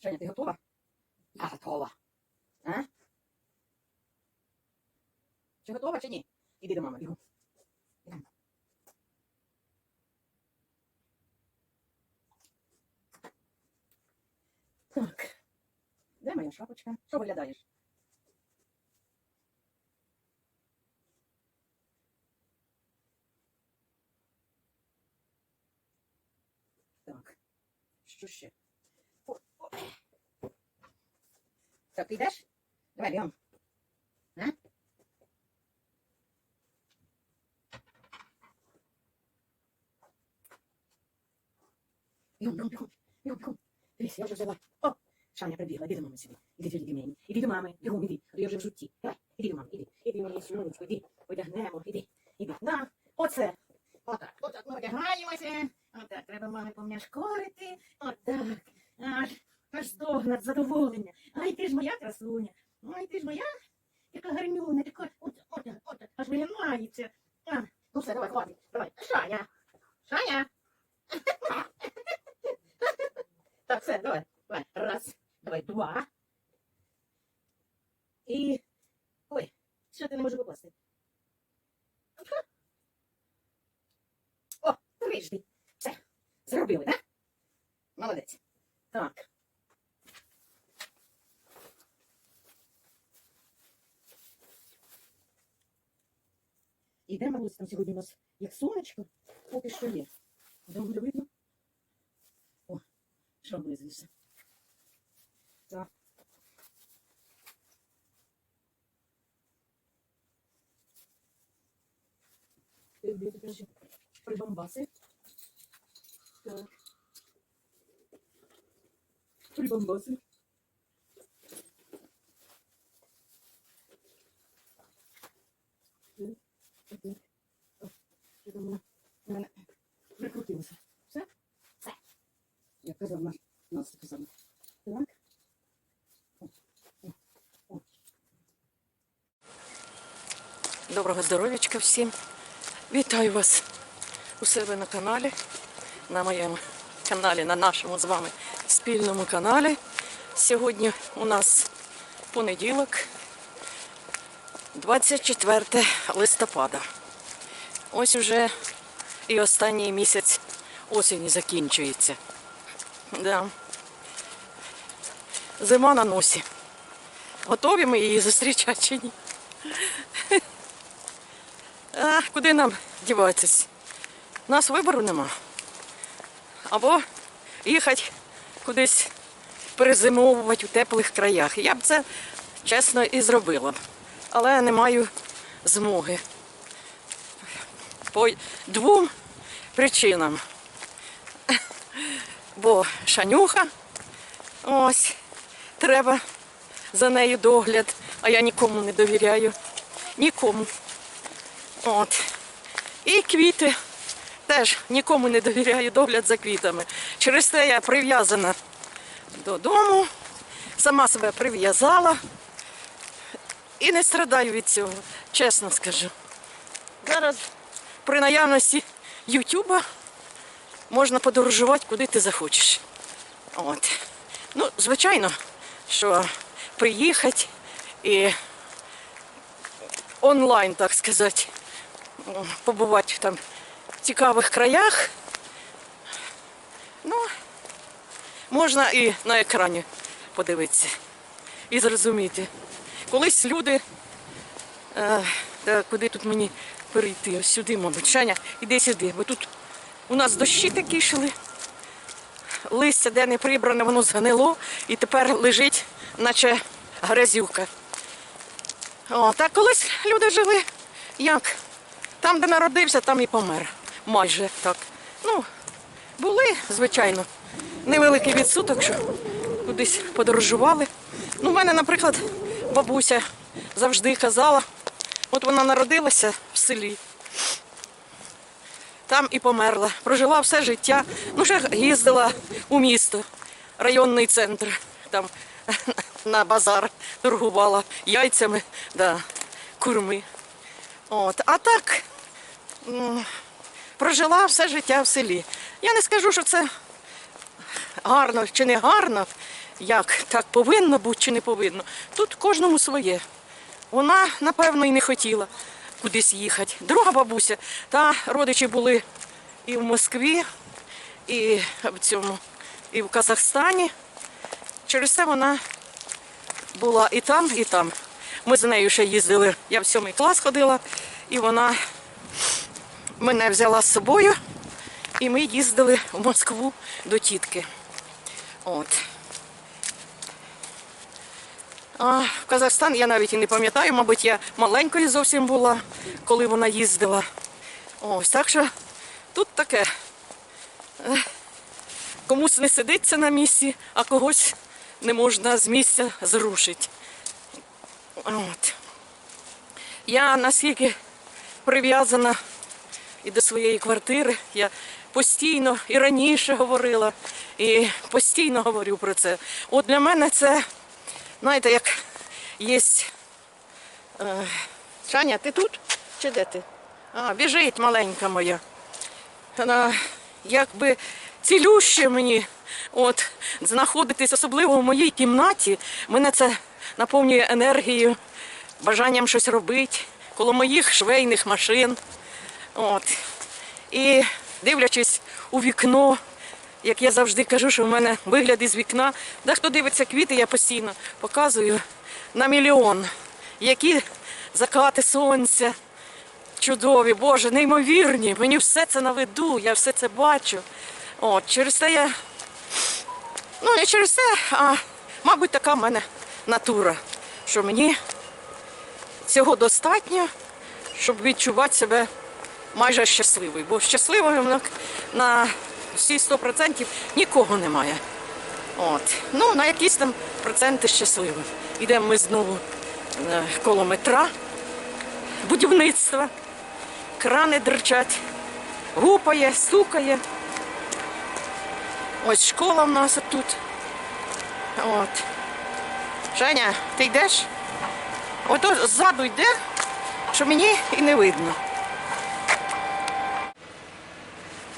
Женя, ти готова? Я готова. А? Чи готова, чи ні? Іди до мами, бігом. Так. Де моя шапочка? Що виглядаєш? Так. Що ще? О, о. Так, ти йдеш? Давай, бігом. А? Бігом, бігом, бігом, бігом, бігом. Дивись, я вже взяла. О, Шаня прибігла, іди до мами сюди. Іди сюди до мені. Іди до мами, бігом, іди. А то я вже в житті. Давай, іди до мами, іди. Іди, моє сумочку, іди. Одягнемо, іди. Іди. На, оце. Отак, отак ми одягаємося. Отак, треба мами помняшкорити. Аж стогнать задоволення. Ай, ти ж моя красуня. Ай, ти ж моя, яка гарнюня, така, от, от, от, аж вигинається. А, ну все, давай, хватить, давай. Шаня, Шаня. Так, все, давай, давай, раз, давай, два. І, ой, що ти не можу покласти? О, трижди. Все, зробили, так? Молодець. Так. Іде, Марусь, там сьогодні у нас як сонечко, поки що є. Там буде видно. О, що облизуєшся. Так. Де прибамбаси. Так. Прибамбаси. Так, так, так. О, що там вона в мене прикрутилося. Все? Все. Як казав наш нас казав. Так. Доброго здоров'ячка всім. Вітаю вас у себе на каналі, на моєму каналі, на нашому з вами спільному каналі. Сьогодні у нас понеділок, 24 листопада. Ось уже і останній місяць осені закінчується. Да. Зима на носі. Готові ми її зустрічати чи ні? А куди нам діватись? У нас вибору нема. Або їхати кудись перезимовувати у теплих краях. Я б це чесно і зробила. Але не маю змоги. По двом причинам. Бо шанюха, ось, треба за нею догляд, а я нікому не довіряю. Нікому. От. І квіти. Теж нікому не довіряю догляд за квітами. Через це я прив'язана додому, сама себе прив'язала і не страдаю від цього, чесно скажу. Зараз при наявності Ютуба можна подорожувати куди ти захочеш. От. Ну, звичайно, що приїхати і онлайн, так сказати, побувати там в цікавих краях. Ну, можна і на екрані подивитися і зрозуміти. Колись люди, е, куди тут мені перейти? Ось сюди, мабуть. Шаня, іди сюди, бо тут у нас дощі такі йшли. Листя, де не прибране, воно згнило і тепер лежить, наче грязюка. О, так колись люди жили як? Там, де народився, там і помер. Майже так. Ну, були, звичайно, невеликий відсуток, що кудись подорожували. Ну, в мене, наприклад, бабуся завжди казала, от вона народилася в селі, там і померла. Прожила все життя. Ну, ще їздила у місто, районний центр, там на базар торгувала яйцями, да, курми. От. А так прожила все життя в селі. Я не скажу, що це гарно чи не гарно. як так повинно бути чи не повинно. Тут кожному своє. Вона, напевно, і не хотіла кудись їхати. Друга бабуся, та родичі були і в Москві, і в цьому, і в Казахстані. Через це вона була і там, і там. Ми з нею ще їздили. Я в сьомий клас ходила, і вона мене взяла з собою, і ми їздили в Москву до тітки. От. В Казахстан я навіть і не пам'ятаю, мабуть, я маленькою зовсім була, коли вона їздила. Ось так що тут таке. Е, Комусь не сидиться на місці, а когось не можна з місця зрушити. От. Я наскільки прив'язана і до своєї квартири. Я постійно і раніше говорила, і постійно говорю про це. От для мене це, знаєте, як є. Е, Шаня, ти тут? Чи де ти? А, біжить маленька моя. Вона якби цілюще мені от, знаходитись, особливо в моїй кімнаті. Мене це наповнює енергією, бажанням щось робити, коло моїх швейних машин. От. І дивлячись у вікно, як я завжди кажу, що в мене вигляд із вікна, де хто дивиться квіти, я постійно показую на мільйон, які закати сонця, чудові, Боже, неймовірні. Мені все це на виду, я все це бачу. От, через це я. Ну, не через це, а мабуть, така в мене натура, що мені цього достатньо, щоб відчувати себе майже щасливою. Бо щасливою на всі 100% нікого немає. От. Ну, на якісь там проценти щасливі. Йдемо ми знову е, коло метра, будівництва, крани дерчать, гупає, стукає. Ось школа в нас тут. От. Женя, ти йдеш? Ото ззаду йде, що мені і не видно.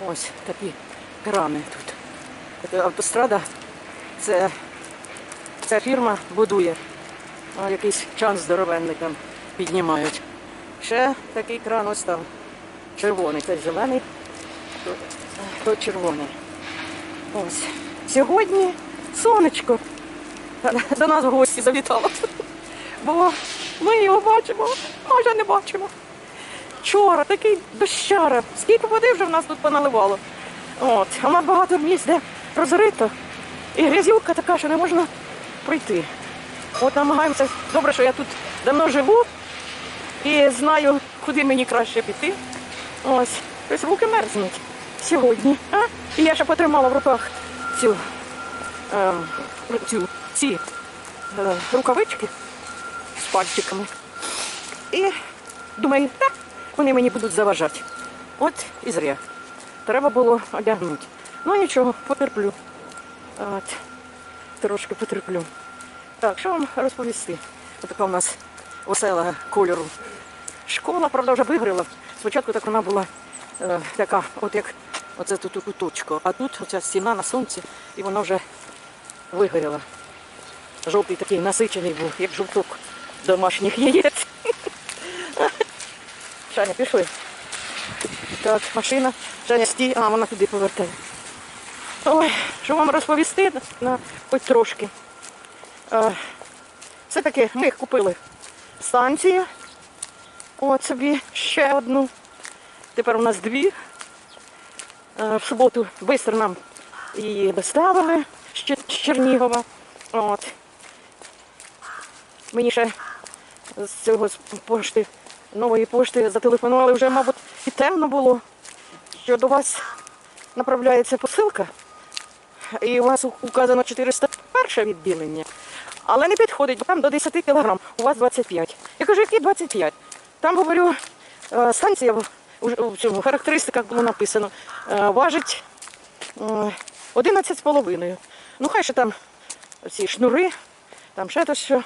Ось такі крани тут. Автострада, це ця фірма будує. А якийсь чан здоровенний там піднімають. Ще такий кран ось там. Червоний, це зелений, то, то червоний. Ось. Сьогодні сонечко до нас в гості завітало. Бо ми його бачимо, майже не бачимо. Вчора такий дощара. Скільки води вже в нас тут поналивало. От. А в багато місць, де розрито. І грязюка така, що не можна пройти. От намагаємося. Добре, що я тут давно живу і знаю, куди мені краще піти. Ось. Ось руки мерзнуть сьогодні. А? І я ще потримала в руках цю, е, цю ці е, рукавички з пальчиками. І думаю, так, вони мені будуть заважати. От і зря. Треба було одягнути. Ну нічого, потерплю. От. Трошки потерплю. Так, що вам розповісти? Отака у нас весела кольору. Школа, правда, вже вигоріла. Спочатку так вона була е, така, от як оце тут у куточку. А тут оця стіна на сонці, і вона вже вигоріла. Жовтий такий насичений був, як жовток домашніх яєць. Шаня, пішли. Так, машина. Женя, стій, а вона туди повертає. Ой, що вам розповісти? На, хоч трошки. Е, Все-таки ми купили станцію. От собі ще одну. Тепер у нас дві. Е, В суботу швидко нам її доставили з Чернігова. От. Мені ще з цього з пошти, нової пошти зателефонували вже, мабуть, і темно було, що до вас направляється посилка. І у вас указано 401 відділення. Але не підходить, бо там до 10 кілограм, у вас 25. Я кажу, які 25? Там говорю, е, станція в, цьому характеристиках було написано, е, важить е, 11,5. Ну, хай ще там ці шнури, там ще то що,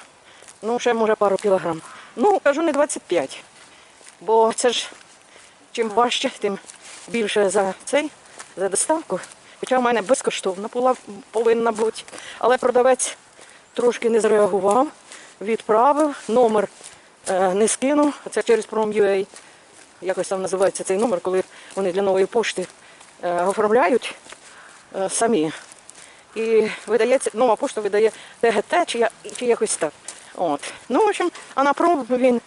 ну ще може пару кілограм. Ну, кажу, не 25. Бо це ж чим важче, тим більше за цей, за доставку Хоча в мене безкоштовно була повинна бути. Але продавець трошки не зреагував, відправив, номер е, не скинув. Це через Prom.ua. Якось там називається цей номер, коли вони для нової пошти е, оформляють е, самі. І видається, нова пошта видає ТГТ чи, я- чи якось так. От. Ну, в общем, а на пром він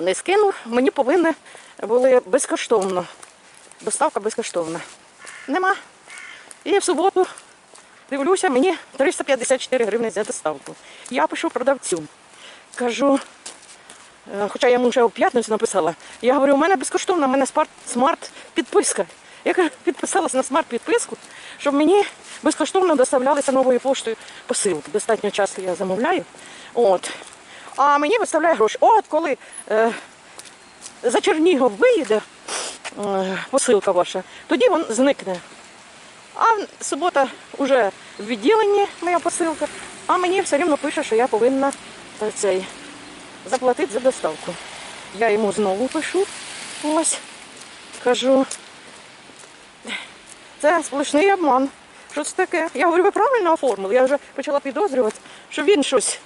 не скинув, мені повинні були безкоштовно. Доставка безкоштовна. Нема. І в суботу дивлюся, мені 354 гривні за доставку. Я пишу продавцю. Кажу, е, хоча я йому вже у п'ятницю написала, я говорю, у мене безкоштовна, у мене смарт підписка. Я кажу, підписалася на смарт підписку, щоб мені безкоштовно доставлялися новою поштою посилки. Достатньо часто я замовляю. От. А мені виставляє гроші. От коли е, за Чернігов виїде е, посилка ваша, тоді він зникне. А субота вже в відділенні моя посилка, а мені все рівно пише, що я повинна е, цей, заплатити за доставку. Я йому знову пишу. Ось. Кажу, це сплошний обман. Що це таке? Я говорю, ви правильно оформили? Я вже почала підозрювати, що він щось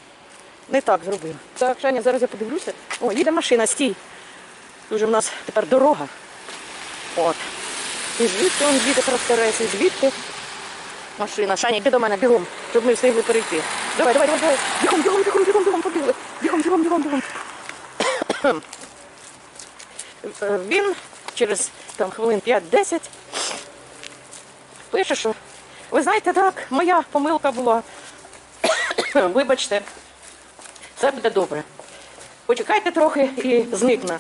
не так зробив. Так, Шаня, зараз я подивлюся. О, їде машина, стій. Дуже в нас тепер дорога. От. І звідти он їде тракторис, і звідти машина. Шаня, йди до мене бігом, щоб ми встигли перейти. Давай, давай, давай, давай. Бігом, бігом, бігом, бігом, бігом, побігли. Бігом, бігом, бігом, бігом. Е, Він через там хвилин 5-10 пише, що ви знаєте, так, моя помилка була. Вибачте, це буде добре. Почекайте трохи і зникне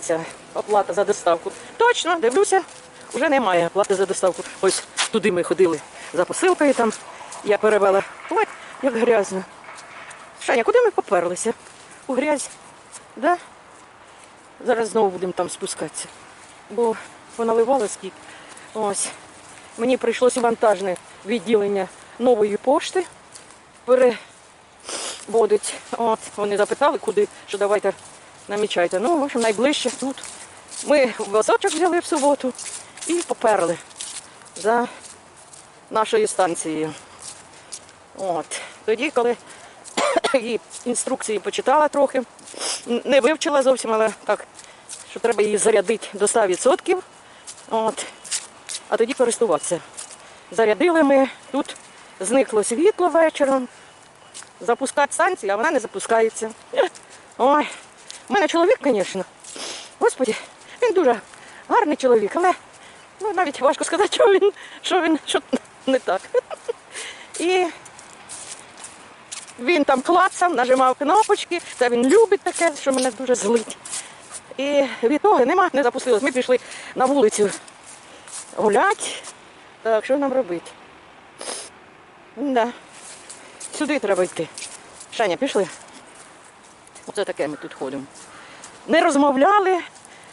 ця оплата за доставку. Точно, дивлюся, вже немає оплати за доставку. Ось туди ми ходили за посилкою там. Я перевела. Ой, як грязно. Шаня, куди ми поперлися? У грязь. Да? Зараз знову будемо там спускатися. Бо поналивало скільки. Ось. Мені прийшлося вантажне відділення нової пошти переводить. От, вони запитали, куди, що давайте намічайте. Ну, в общем, найближче тут. Ми возочок взяли в суботу і поперли за нашою станцією. От. Тоді, коли її інструкції почитала трохи, не вивчила зовсім, але так, що треба її зарядити до 100%. От. А тоді користуватися. Зарядили ми, тут зникло світло вечором. Запускати станцію, а вона не запускається. Ой, у мене чоловік, звісно. Господі, він дуже гарний чоловік, але ну, навіть важко сказати, що він, що він що не так. І він там клацав, нажимав кнопочки, це він любить таке, що мене дуже злить. І від того нема, не запустилось. Ми пішли на вулицю гуляти. Так, що нам робити? Да. Сюди треба йти. Шаня, пішли. Оце таке ми тут ходимо. Не розмовляли.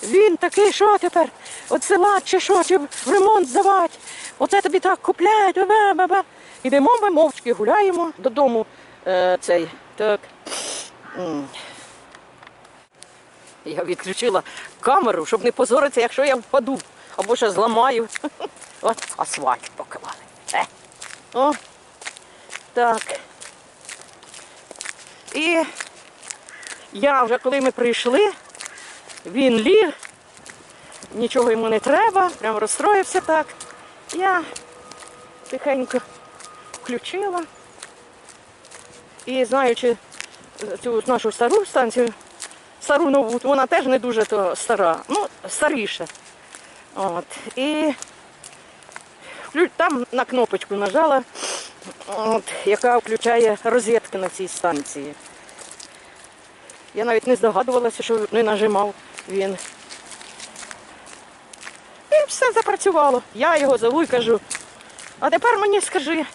Він такий, що тепер? От чи що, чи в ремонт здавати. Оце тобі так купляють. ба-ба-ба. Ідемо ми мовчки гуляємо додому е, цей. Так. Я відключила камеру, щоб не позоритися, якщо я впаду або ще зламаю. От асфальт поклали. Е. О, так. І я вже коли ми прийшли, він ліг, нічого йому не треба, прям розстроївся так. Я тихенько включила. І знаючи цю нашу стару станцію, стару нову, вона теж не дуже то стара, ну, старіша. От. І там на кнопочку нажала, от, яка включає розетки на цій станції. Я навіть не здогадувалася, що не нажимав він. І все запрацювало. Я його зову і кажу. А тепер мені скажи,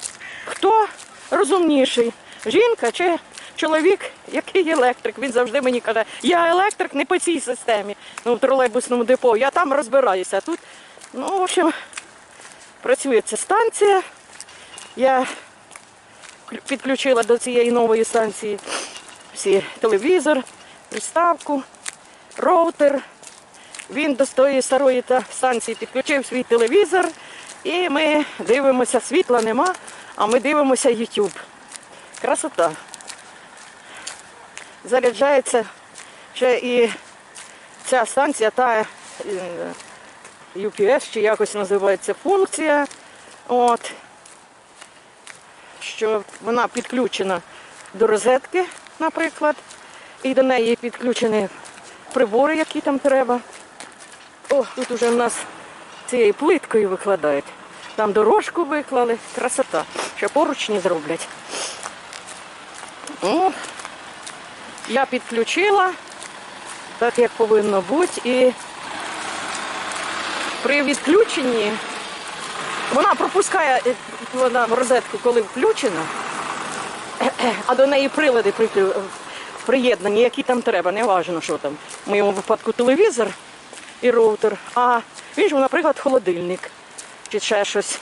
хто розумніший? Жінка чи чоловік, який електрик? Він завжди мені каже, я електрик не по цій системі, ну, в тролейбусному депо, я там розбираюся. А тут, ну, в общем, працює ця станція. Я підключила до цієї нової станції всі телевізор, приставку, роутер. Він до тої старої станції підключив свій телевізор, І ми дивимося, світла нема, а ми дивимося YouTube. Красота. Заряджається ще і ця станція, та е, UPS, чи якось називається функція. От, що вона підключена до розетки, наприклад, і до неї підключені прибори, які там треба. О, тут уже в нас цією плиткою викладають. Там дорожку виклали, красота. Ще поручні зроблять. О, я підключила, так як повинно бути. І при відключенні вона пропускає е, вона в розетку, коли включена, а до неї прилади приклю- приєднані, які там треба, не важливо, що там. В моєму випадку телевізор і роутер, а в іншому, наприклад, холодильник чи ще щось.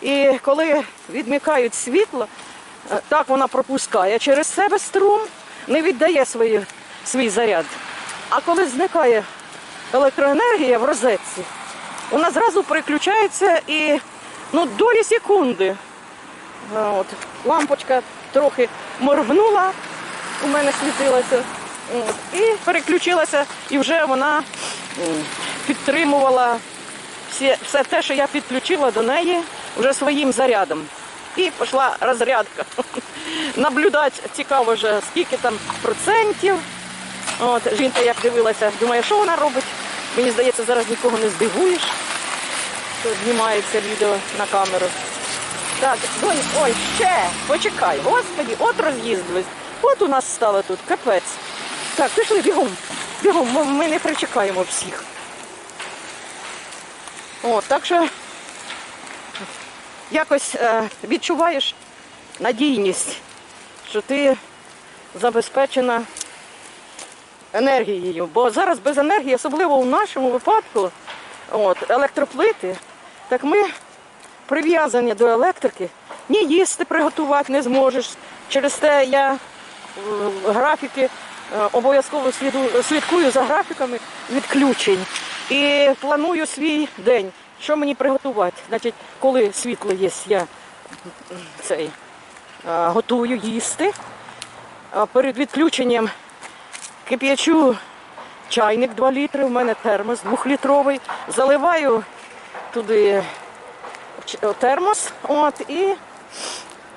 І коли відмикають світло, е, так вона пропускає через себе струм, не віддає свої, свій заряд. А коли зникає електроенергія в розетці, вона зразу переключається і ну, долі секунди. От, лампочка трохи моргнула, у мене світилася, от, і переключилася, і вже вона підтримувала всі, все те, що я підключила до неї вже своїм зарядом. І пішла розрядка. Наблюдати цікаво вже, скільки там процентів. От, жінка як дивилася, думає, що вона робить. Мені здається, зараз нікого не здивуєш, що знімається відео на камеру. Так, донь, ой, ще, почекай, господі, от роз'їздились. От у нас стало тут, капець. Так, пішли бігом. Бігом, ми не причекаємо всіх. От, так що якось е, відчуваєш надійність, що ти забезпечена енергією. Бо зараз без енергії, особливо в нашому випадку, от, електроплити, так ми прив'язані до електрики, ні їсти приготувати не зможеш. Через те я е, графіки е, обов'язково слідкую за графіками відключень і планую свій день, що мені приготувати. Значить, коли світло є, я цей, е, готую їсти. Перед відключенням кип'ячу чайник 2 літри, у мене термос 2-літровий. Заливаю туди термос, от, і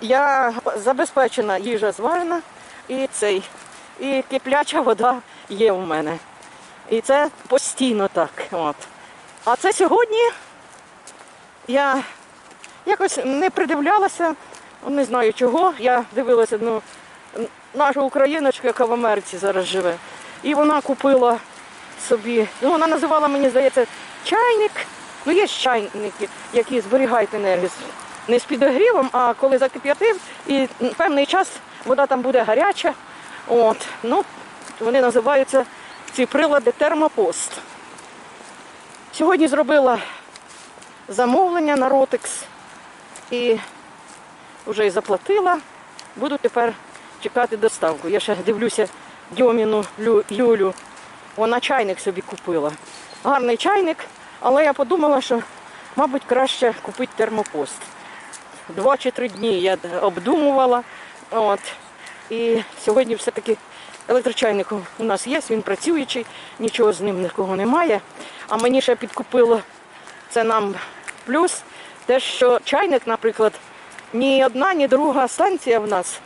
я забезпечена їжа зварена, і цей, і кипляча вода є у мене. І це постійно так. От. А це сьогодні я якось не придивлялася, не знаю чого. Я дивилася ну, наша україночка, яка в Америці зараз живе. І вона купила собі, ну вона називала, мені здається, чайник. Ну, є ж чайники, які зберігають енергію. Не з підогрівом, а коли закип'ятив, і певний час вода там буде гаряча. От, ну, вони називаються ці прилади термопост. Сьогодні зробила замовлення на Ротекс і вже і заплатила. Буду тепер чекати доставку. Я ще дивлюся Дьоміну Лю- Люлю. Вона чайник собі купила. Гарний чайник, але я подумала, що, мабуть, краще купити термопост. Два чи три дні я обдумувала. От. І сьогодні все-таки електрочайник у нас є, він працюючий, нічого з ним нікого немає. А мені ще підкупило це нам плюс те, що чайник, наприклад, ні одна, ні друга станція в нас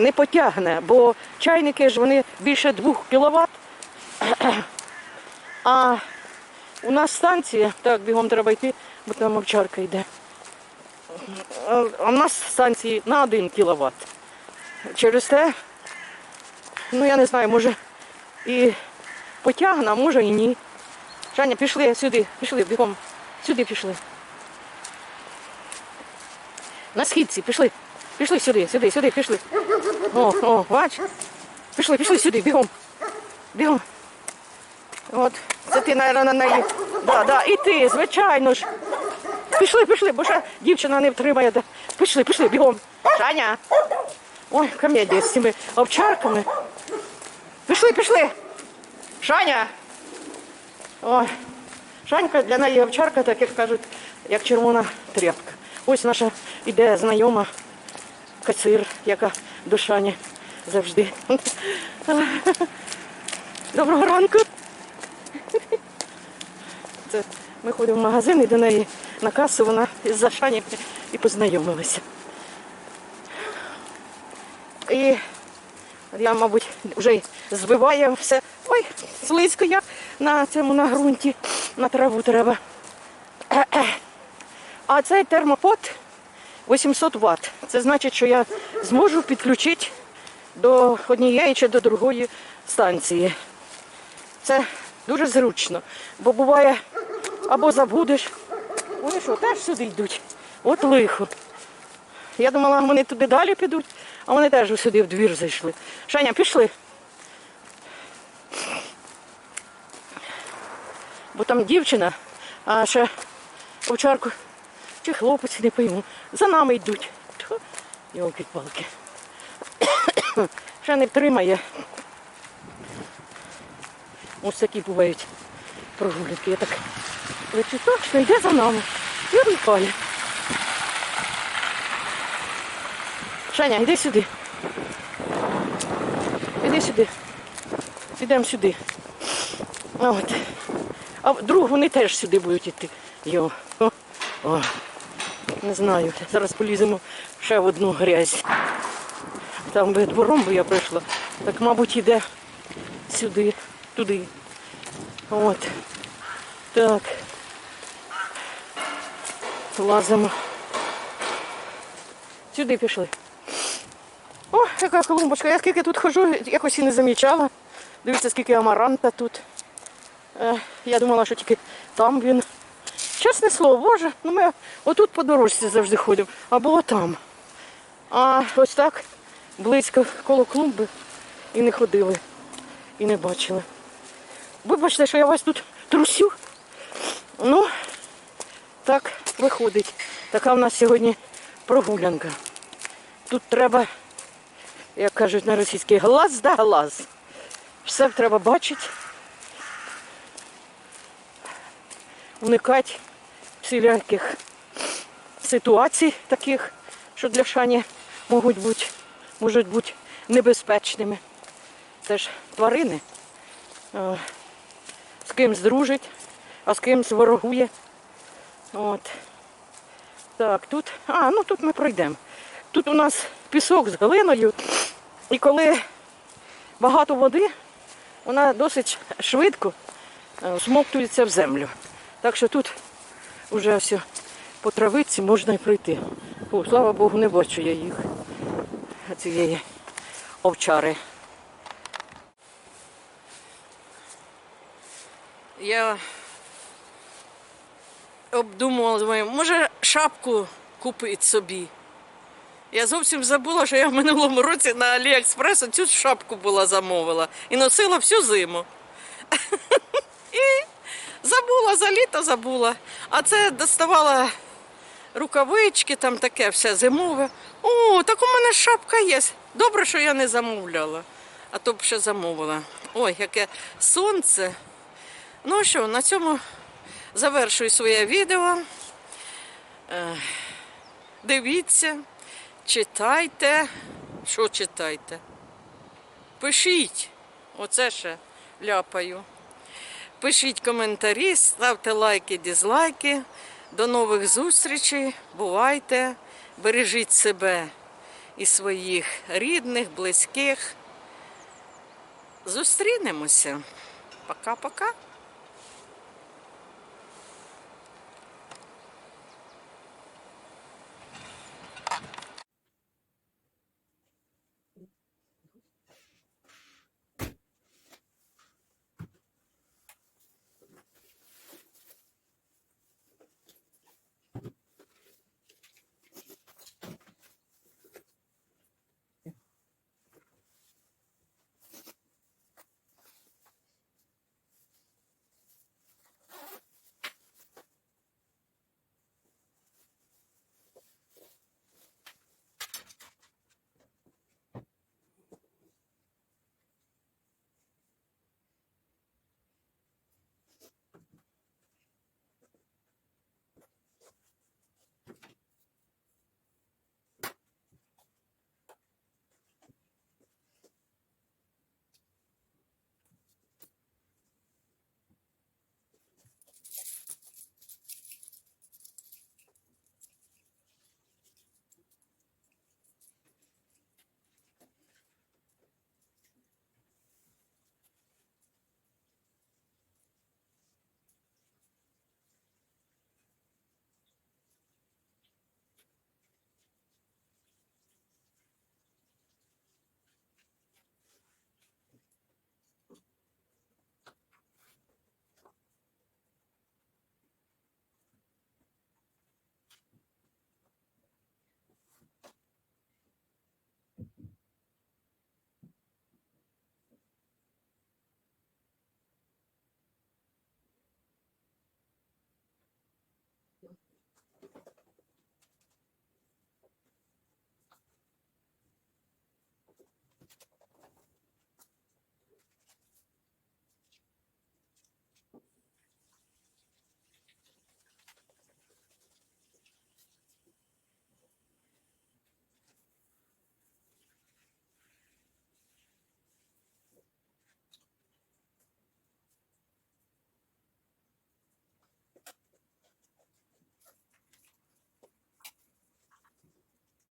не потягне, бо чайники ж вони більше 2 кВт. А у нас станція, так, бігом треба йти, бо там овчарка йде. А в нас станції на 1 кВт. Через те, ну я не знаю, може і потягне, а може і ні. Жаня, пішли сюди, пішли, бігом. Сюди пішли. На східці, пішли. Пішли сюди, сюди, сюди, пішли. О, о, бач. Пішли, пішли сюди, бігом. Бігом. От, це ти, наверное, на неї. Да, да, і ти, звичайно ж. Пішли, пішли, бо ще дівчина не втримає. Пішли, пішли, бігом. Саня. Ой, комедія з цими овчарками. Пішли, пішли. Шаня. Ой. Шанька для неї овчарка, так як кажуть, як червона тряпка. Ось наша іде знайома кацир, яка до Шані завжди. Доброго ранку. Це ми ходимо в магазин і до неї на касу вона із-за Шані і познайомилися. І я, мабуть, вже збиваю все. Ой, слизько як на цьому на ґрунті, на траву треба. А цей термопод 800 Вт. Це значить, що я зможу підключити до однієї чи до другої станції. Це дуже зручно, бо буває або забудеш. Вони що, теж сюди йдуть? От лихо. Я думала, вони туди далі підуть, а вони теж сюди в двір зайшли. Шаня, пішли. Бо там дівчина, а ще овчарку чи хлопець, не пойму. За нами йдуть. Тьфу, Йолки-палки. Ще не втримає. Ось такі бувають прогулянки. Я так лечу точно, йде за нами. І випає. Шаня, йди сюди. Іди сюди. Підемо сюди. От. А вдруг вони теж сюди будуть йти. Йо. О. О. Не знаю. Зараз поліземо ще в одну грязь. Там би двором би я прийшла. Так, мабуть, іде сюди, туди. От. Так. Лазимо. Сюди пішли. О, яка клумбочка. Я скільки тут ходжу, якось і не замічала. Дивіться, скільки амаранта тут. Е, я думала, що тільки там він. Чесне слово, боже, ну ми отут по дорожці завжди ходимо, а було там. А ось так близько коло клумби і не ходили, і не бачили. Вибачте, що я вас тут трусю. Ну, так виходить. Така в нас сьогодні прогулянка. Тут треба, як кажуть на російській, глаз да глаз. Все треба бачити. Уникати всіляких ситуацій таких, що для шані можуть бути, можуть бути небезпечними. Це ж тварини. Е, З кимсь дружить, а з кимсь ворогує. От. Так, тут. А, ну тут ми пройдемо. Тут у нас пісок з глиною. І коли багато води, вона досить швидко е, всмоктується в землю. Так що тут вже все по травиці можна і пройти. О, слава Богу, не бачу я їх. Цієї овчари. Я обдумувала, думаю, може шапку купити собі. Я зовсім забула, що я в минулому році на Аліекспрес цю шапку була замовила і носила всю зиму. Забула за забула. А це доставала рукавички, там таке все зимове. О, так у мене шапка є. Добре, що я не замовляла, а то б ще замовила. Ой, яке сонце. Ну що, на цьому завершую своє відео. Е, Дивіться, читайте. Що читайте? Пишіть. Оце ще ляпаю. Пишіть коментарі, ставте лайки, дізлайки. До нових зустрічей. Бувайте, бережіть себе і своїх рідних, близьких. Зустрінемося. Пока-пока.